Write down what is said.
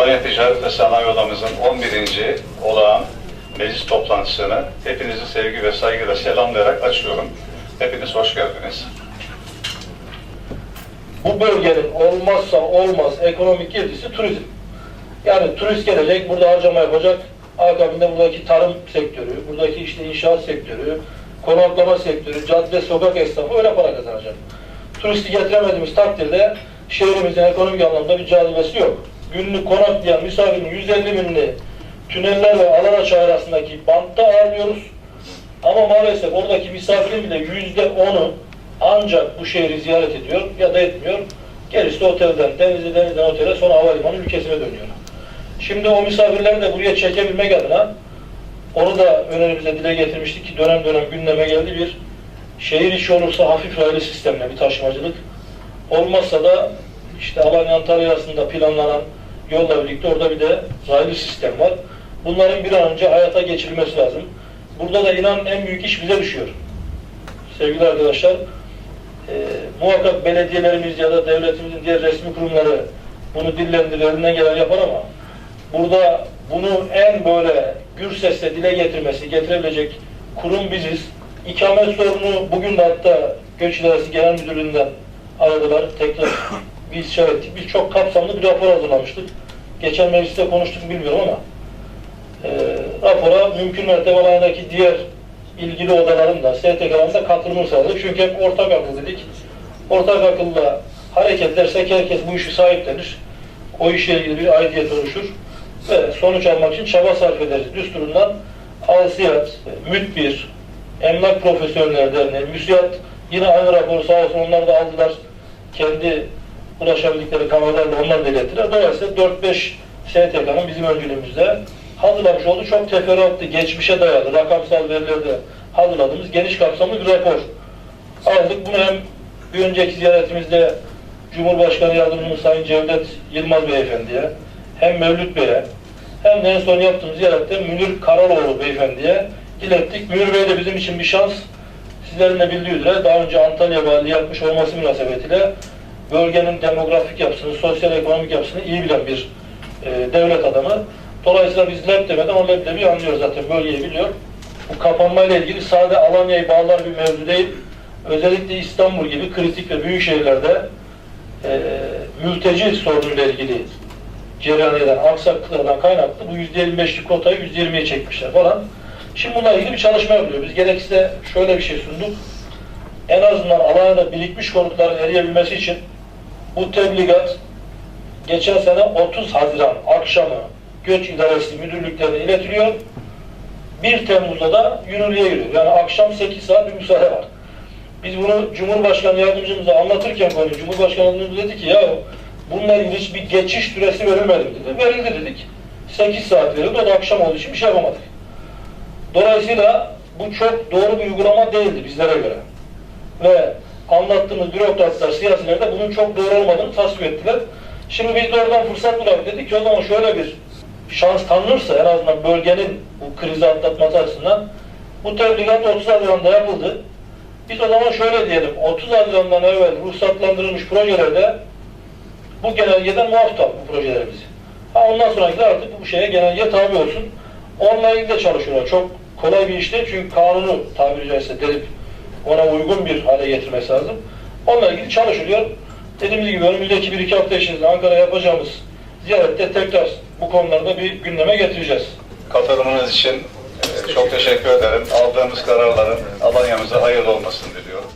Alanya Ticaret ve Sanayi Odamızın 11. olağan meclis toplantısını hepinizi sevgi ve saygıyla selamlayarak açıyorum. Hepiniz hoş geldiniz. bu bölgenin olmazsa olmaz ekonomik girdisi turizm. Yani turist gelecek, burada harcama yapacak. Akabinde buradaki tarım sektörü, buradaki işte inşaat sektörü, konaklama sektörü, cadde, sokak esnafı öyle para kazanacak. Turisti getiremediğimiz takdirde şehrimizin ekonomik anlamda bir cazibesi yok. Günlük konaklayan misafirin 150 binini tüneller ve Alaraçay arasındaki bantta ağırlıyoruz. Ama maalesef oradaki misafirin bile yüzde onu ancak bu şehri ziyaret ediyor ya da etmiyor. Gerisi de otelden, denizli denizden otele sonra havalimanı ülkesine dönüyor. Şimdi o misafirleri de buraya çekebilmek adına onu da önerimize dile getirmiştik ki dönem dönem gündeme geldi bir şehir içi olursa hafif raylı sistemle bir taşımacılık. Olmazsa da işte Alanya Antalya arasında planlanan yolla birlikte orada bir de raylı sistem var. Bunların bir an önce hayata geçirilmesi lazım. Burada da inan en büyük iş bize düşüyor. Sevgili arkadaşlar, e, muhakkak belediyelerimiz ya da devletimizin diğer resmi kurumları bunu dillendirir, elinden gelen yapar ama burada bunu en böyle gür sesle dile getirmesi, getirebilecek kurum biziz. İkamet sorunu bugün de hatta Göç İdaresi Genel Müdürlüğü'nden aradılar. Tekrar bir işaret ettik. Biz çok kapsamlı bir rapor hazırlamıştık. Geçen mecliste konuştuk bilmiyorum ama e, rapora mümkün mertebe alandaki diğer ilgili odaların da STK'ların da katılımını sağladık. Çünkü hep ortak akıl dedik. Ortak akılla hareket edersek herkes bu işi sahiplenir. O işe ilgili bir aidiyet oluşur ve sonuç almak için çaba sarf ederiz. Düsturundan Alsiyat, MÜTBİR, Emlak Profesyonelleri Derneği, MÜSİAD yine aynı raporu sağ olsun onlar da aldılar. Kendi ulaşabildikleri kanallarla onlar da ilettiler. Dolayısıyla 4-5 STK'nın bizim öncülüğümüzde hazırlamış olduğu çok teferruatlı, geçmişe dayalı, rakamsal verilerde hazırladığımız geniş kapsamlı bir rapor aldık. Bunu hem bir önceki ziyaretimizde Cumhurbaşkanı Yardımcımız Sayın Cevdet Yılmaz Beyefendi'ye, hem Mevlüt Bey'e, hem de en son yaptığımız ziyarette Münir Karaloğlu Beyefendi'ye ilettik. Münir Bey de bizim için bir şans. Sizlerin de bildiği üzere daha önce Antalya Valiliği yapmış olması münasebetiyle bölgenin demografik yapısını, sosyal ekonomik yapısını iyi bilen bir e, devlet adamı. Dolayısıyla biz leb demeden o leblebi anlıyoruz zaten, bölgeyi biliyor. Bu kapanmayla ilgili sade Alanya'yı bağlar bir mevzu değil. Özellikle İstanbul gibi kritik ve büyük şehirlerde e, mülteci sorunuyla ilgili cereyan eden aksaklıklardan kaynaklı bu %25'lik kotayı %20'ye çekmişler falan. Şimdi bununla ilgili bir çalışma yapılıyor. Biz gerekirse şöyle bir şey sunduk. En azından Alanya'da birikmiş konutların eriyebilmesi için bu tebligat geçen sene 30 Haziran akşamı Göç İdaresi Müdürlüklerine iletiliyor. 1 Temmuz'da da yürürlüğe giriyor. Yani akşam 8 saat bir müsaade var. Biz bunu Cumhurbaşkanı yardımcımıza anlatırken konuyu Cumhurbaşkanı yardımcımız dedi ki ya bununla ilgili hiçbir geçiş süresi verilmedi dedi. Verildi dedik. 8 saat verildi. O da akşam olduğu için bir şey yapamadık. Dolayısıyla bu çok doğru bir uygulama değildi bizlere göre. Ve anlattığımız bürokratlar, siyasiler de bunun çok doğru olmadığını tasvip ettiler. Şimdi biz de oradan fırsat bulalım dedik ki o zaman şöyle bir şans tanınırsa en azından bölgenin bu krizi atlatması açısından bu tebligat 30 Haziran'da yapıldı. Biz o zaman şöyle diyelim, 30 Haziran'dan evvel ruhsatlandırılmış projelerde bu genelgeden muaf tutalım bu projelerimizi. Ha ondan sonrakiler artık bu şeye genelgeye tabi olsun. Onunla ilgili de çalışıyorlar. Çok kolay bir iş değil çünkü kanunu tabiri caizse delip ona uygun bir hale getirmesi lazım. Onunla ilgili çalışılıyor. Dediğimiz gibi önümüzdeki bir iki hafta içerisinde Ankara yapacağımız ziyarette tekrar bu konularda bir gündeme getireceğiz. Katılımınız için e, çok teşekkür ederim. Aldığımız kararların Alanya'mıza hayırlı olmasını diliyorum.